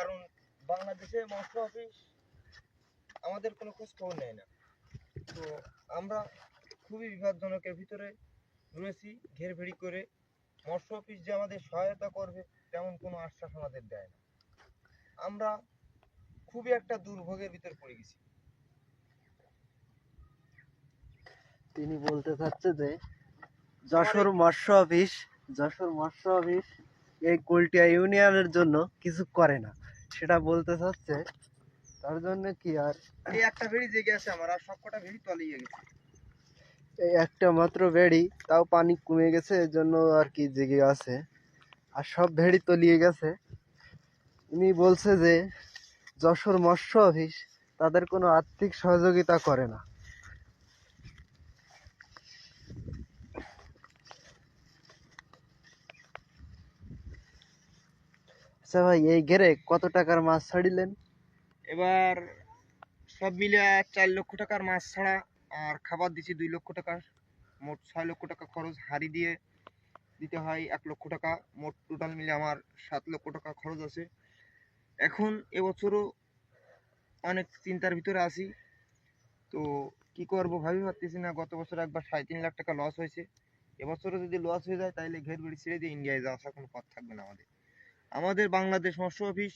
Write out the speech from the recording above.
কারণ বাংলাদেশে মৎস্য অফিস আমাদের কোনো খোঁজ খবর নেয় না। তো আমরা খুবই বিপজ্জনকের ভিতরে রয়েছি ঘের ভেড়ি করে। মৎস্য অফিস যে আমাদের সহায়তা করবে তেমন কোনো আশ্বাস আমাদের দেয় না। আমরা খুবই একটা দুর্ভোগের ভিতর পড়ে গেছি। তিনি বলতে চাচ্ছে যে যশোর মৎস্য অফিস যশোর মৎস্য অফিস এই কুলটিয়া ইউনিয়নের জন্য কিছু করে না। সেটা বলতে চাচ্ছে তার জন্য কি আর? এই একটা ভেড়ি জেগে আছে আমার আর সবকটা ভেড়ি তলিয়ে গেছে। এই একটা মাত্র ভেড়ি তাও পানি কমে গেছে এর জন্য আর কি জেগে আছে। আর সব ভেড়ি তলিয়ে গেছে। ইনি বলছে যে যশোর মৎস্য অফিস তাদের কোনো আর্থিক সহযোগিতা করে না। আচ্ছা ভাই, এই ঘেরে কত টাকার মাছ ছাড়িলেন? এবার সব মিলে চার লক্ষ টাকার মাছ ছাড়া আর খাবার দিছি দুই লক্ষ টাকার। মোট ছয় লক্ষ টাকা খরচ হাড়ি দিয়ে দিতে হয় এক লক্ষ টাকা। মোট টোটাল মিলে আমার সাত লক্ষ টাকা খরচ আছে। এখন এবছরও অনেক চিন্তার ভিতরে আছি। তো কি করব ভাবি পারতেছি না, গত বছর একবার সাড়ে তিন লাখ টাকা লস হয়েছে। এবছরও যদি লস হয়ে যায় তাহলে ঘের বেড়ি ছেড়ে দিয়ে ইন্ডিয়ায় যাওয়া ছাড়া কোনো পথ থাকবে না আমাদের। আমাদের বাংলাদেশ মৎস্য অফিস